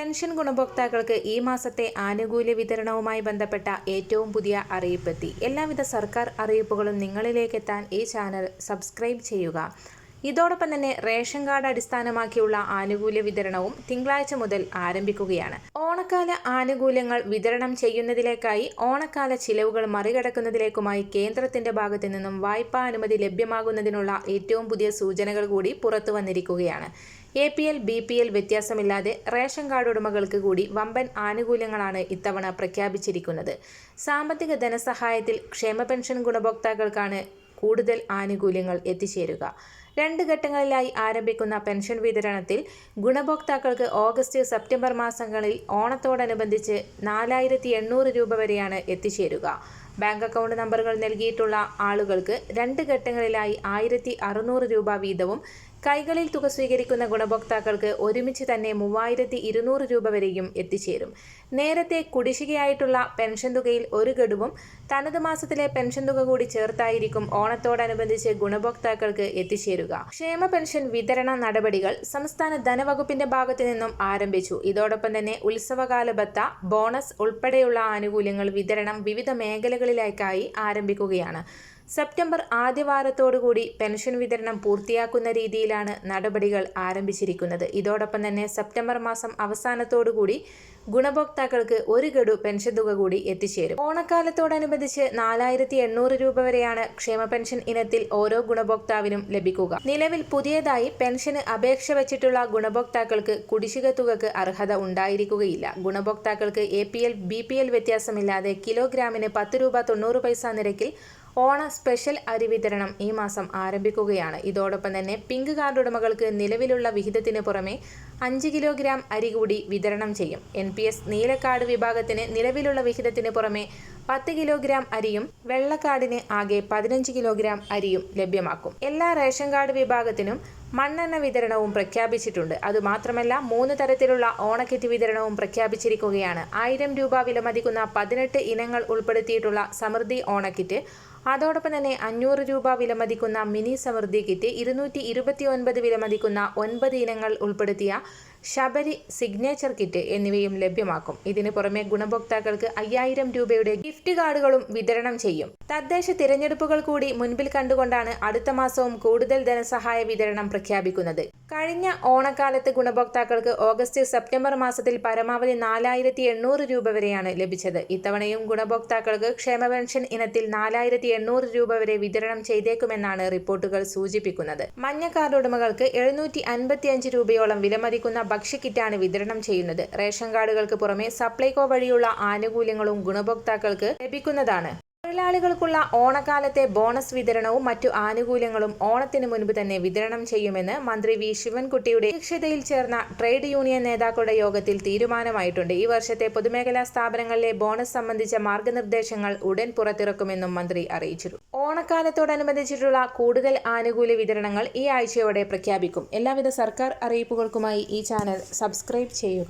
Pension ഗുണഭോക്താക്കൾക്ക് ഈ മാസത്തെ ആനുകൂല്യ വിതരണവുമായി ബന്ധപ്പെട്ട ഏറ്റവും പുതിയ അറിയിപ്പെത്തി. എല്ലാവിധ സർക്കാർ അറിയിപ്പുകളും നിങ്ങളിലേക്കെത്താൻ ഈ ചാനൽ സബ്സ്ക്രൈബ് ചെയ്യുക. ഇതോടൊപ്പം തന്നെ റേഷൻ കാർഡ് അടിസ്ഥാനമാക്കിയുള്ള ആനുകൂല്യ വിതരണവും തിങ്കളാഴ്ച മുതൽ ആരംഭിക്കുകയാണ്. ഓണക്കാല ആനുകൂല്യങ്ങൾ വിതരണം ചെയ്യുന്നതിലേക്കായി ഓണക്കാല ചിലവുകൾ മറികടക്കുന്നതിലേക്കുമായി കേന്ദ്രത്തിന്റെ ഭാഗത്തു നിന്നും വായ്പാ അനുമതി ലഭ്യമാകുന്നതിനുള്ള ഏറ്റവും പുതിയ സൂചനകൾ കൂടി പുറത്തു വന്നിരിക്കുകയാണ്. A P L B P L വ്യത്യാസമില്ലാതെ റേഷൻ കാർഡ് ഉടമകൾക്ക് കൂടി വമ്പൻ ആനുകൂല്യങ്ങളാണ് ഇത്തവണ പ്രഖ്യാപിച്ചിരിക്കുന്നത്. സാമ്പത്തിക ധനസഹായത്തിൽ ക്ഷേമ പെൻഷൻ ഗുണഭോക്താക്കൾക്കാണ് കൂടുതൽ ആനുകൂല്യങ്ങൾ എത്തിച്ചേരുക. രണ്ട് ഘട്ടങ്ങളിലായി ആരംഭിക്കുന്ന പെൻഷൻ വിതരണത്തിൽ ഗുണഭോക്താക്കൾക്ക് ഓഗസ്റ്റ് സെപ്റ്റംബർ മാസങ്ങളിൽ ഓണത്തോടനുബന്ധിച്ച് നാലായിരത്തി എണ്ണൂറ് രൂപ വരെയാണ് എത്തിച്ചേരുക. ബാങ്ക് അക്കൗണ്ട് നമ്പറുകൾ നൽകിയിട്ടുള്ള ആളുകൾക്ക് രണ്ട് ഘട്ടങ്ങളിലായി ആയിരത്തി രൂപ വീതവും കൈകളിൽ തുക സ്വീകരിക്കുന്ന ഗുണഭോക്താക്കൾക്ക് ഒരുമിച്ച് തന്നെ മൂവായിരത്തി ഇരുന്നൂറ് രൂപ വരെയും എത്തിച്ചേരും. നേരത്തെ കുടിശ്ശികയായിട്ടുള്ള പെൻഷൻ തുകയിൽ ഒരു ഗഡുവും തനത് മാസത്തിലെ പെൻഷൻ തുക കൂടി ചേർത്തായിരിക്കും ഓണത്തോടനുബന്ധിച്ച് ഗുണഭോക്താക്കൾക്ക് എത്തിച്ചേരുക. ക്ഷേമ പെൻഷൻ വിതരണ നടപടികൾ സംസ്ഥാന ധനവകുപ്പിന്റെ ഭാഗത്തു നിന്നും ആരംഭിച്ചു. ഇതോടൊപ്പം തന്നെ ഉത്സവകാല ബത്ത ബോണസ് ഉൾപ്പെടെയുള്ള ആനുകൂല്യങ്ങൾ വിതരണം വിവിധ മേഖലകളിലേക്കായി ആരംഭിക്കുകയാണ്. സെപ്റ്റംബർ ആദ്യവാരത്തോടുകൂടി പെൻഷൻ വിതരണം പൂർത്തിയാക്കുന്ന രീതിയിലാണ് നടപടികൾ ആരംഭിച്ചിരിക്കുന്നത്. ഇതോടൊപ്പം തന്നെ സെപ്റ്റംബർ മാസം അവസാനത്തോടുകൂടി ഗുണഭോക്താക്കൾക്ക് ഒരു ഗഡു പെൻഷൻ തുക കൂടി എത്തിച്ചേരും. ഓണക്കാലത്തോടനുബന്ധിച്ച് നാലായിരത്തി എണ്ണൂറ് രൂപ വരെയാണ് ക്ഷേമ പെൻഷൻ ഇനത്തിൽ ഓരോ ഗുണഭോക്താവിനും ലഭിക്കുക. നിലവിൽ പുതിയതായി പെൻഷന് അപേക്ഷ വെച്ചിട്ടുള്ള ഗുണഭോക്താക്കൾക്ക് കുടിശ്ശിക തുകക്ക് അർഹത ഉണ്ടായിരിക്കുകയില്ല. ഗുണഭോക്താക്കൾക്ക് A P L B P L വ്യത്യാസമില്ലാതെ കിലോഗ്രാമിന് പത്ത് രൂപ തൊണ്ണൂറ് പൈസ നിരക്കിൽ ഓണ സ്പെഷ്യൽ അരി വിതരണം ഈ മാസം ആരംഭിക്കുകയാണ്. ഇതോടൊപ്പം തന്നെ പിങ്ക് കാർഡ് ഉടമകൾക്ക് നിലവിലുള്ള വിഹിതത്തിന് പുറമെ അഞ്ച് കിലോഗ്രാം അരി കൂടി വിതരണം ചെയ്യും. എൻ പി എസ് നീലക്കാർഡ് വിഭാഗത്തിന് നിലവിലുള്ള വിഹിതത്തിന് പുറമെ പത്ത് കിലോഗ്രാം അരിയും വെള്ളക്കാർഡിന് ആകെ പതിനഞ്ച് കിലോഗ്രാം അരിയും ലഭ്യമാക്കും. എല്ലാ റേഷൻ കാർഡ് വിഭാഗത്തിനും മണ്ണെണ്ണ വിതരണവും പ്രഖ്യാപിച്ചിട്ടുണ്ട്. അതുമാത്രമല്ല മൂന്ന് തരത്തിലുള്ള ഓണക്കിറ്റ് വിതരണവും പ്രഖ്യാപിച്ചിരിക്കുകയാണ്. ആയിരം രൂപ വിലമതിക്കുന്ന പതിനെട്ട് ഇനങ്ങൾ ഉൾപ്പെടുത്തിയിട്ടുള്ള സമൃദ്ധി ഓണക്കിറ്റ് അതോടൊപ്പം തന്നെ അഞ്ഞൂറ് രൂപ വിലമതിക്കുന്ന മിനി സമൃദ്ധി കിറ്റ് ഇരുന്നൂറ്റി ഇരുപത്തി ഒൻപത് വിലമതിക്കുന്ന ഒൻപത് ഇനങ്ങൾ ഉൾപ്പെടുത്തിയ ശബരി സിഗ്നേച്ചർ കിറ്റ് എന്നിവയും ലഭ്യമാക്കും. ഇതിന് പുറമെ ഗുണഭോക്താക്കൾക്ക് അയ്യായിരം രൂപയുടെ ഗിഫ്റ്റ് കാർഡുകളും വിതരണം ചെയ്യും. തദ്ദേശ തിരഞ്ഞെടുപ്പുകൾ കൂടി മുൻപിൽ കണ്ടുകൊണ്ടാണ് അടുത്ത മാസവും കൂടുതൽ ധനസഹായ വിതരണം പ്രഖ്യാപിക്കുന്നത്. കഴിഞ്ഞ ഓണക്കാലത്ത് ഗുണഭോക്താക്കൾക്ക് ഓഗസ്റ്റ് സെപ്റ്റംബർ മാസത്തിൽ പരമാവധി നാലായിരത്തി എണ്ണൂറ് രൂപ വരെയാണ് ലഭിച്ചത്. ഇത്തവണയും ഗുണഭോക്താക്കൾക്ക് ക്ഷേമ പെൻഷൻ ഇനത്തിൽ നാലായിരത്തി എണ്ണൂറ് രൂപ വരെ വിതരണം ചെയ്തേക്കുമെന്നാണ് റിപ്പോർട്ടുകൾ സൂചിപ്പിക്കുന്നത്. മഞ്ഞ കാർഡ് ഉടമകൾക്ക് എഴുന്നൂറ്റി അൻപത്തിയഞ്ച് രൂപയോളം വിലമതിക്കുന്ന ഭക്ഷ്യക്കിറ്റാണ് വിതരണം ചെയ്യുന്നത്. റേഷൻ കാർഡുകൾക്ക് പുറമെ സപ്ലൈകോ വഴിയുള്ള ആനുകൂല്യങ്ങളും ഗുണഭോക്താക്കൾക്ക് ലഭിക്കുന്നതാണ്. തൊഴിലാളികൾക്കുള്ള ഓണക്കാലത്തെ ബോണസ് വിതരണവും മറ്റു ആനുകൂല്യങ്ങളും ഓണത്തിന് മുൻപ് തന്നെ വിതരണം ചെയ്യുമെന്ന് മന്ത്രി വി ശിവൻകുട്ടിയുടെ അധ്യക്ഷതയിൽ ചേർന്ന ട്രേഡ് യൂണിയൻ നേതാക്കളുടെ യോഗത്തിൽ തീരുമാനമായിട്ടുണ്ട്. ഈ വർഷത്തെ പൊതുമേഖലാ സ്ഥാപനങ്ങളിലെ ബോണസ് സംബന്ധിച്ച മാർഗനിർദ്ദേശങ്ങൾ ഉടൻ പുറത്തിറക്കുമെന്നും മന്ത്രി അറിയിച്ചു. ഓണക്കാലത്തോടനുബന്ധിച്ചിട്ടുള്ള കൂടുതൽ ആനുകൂല്യ വിതരണങ്ങൾ ഈ ആഴ്ചയോടെ പ്രഖ്യാപിക്കും. എല്ലാവിധ സർക്കാർ അറിയിപ്പുകൾക്കുമായി ഈ ചാനൽ സബ്സ്ക്രൈബ് ചെയ്യുക.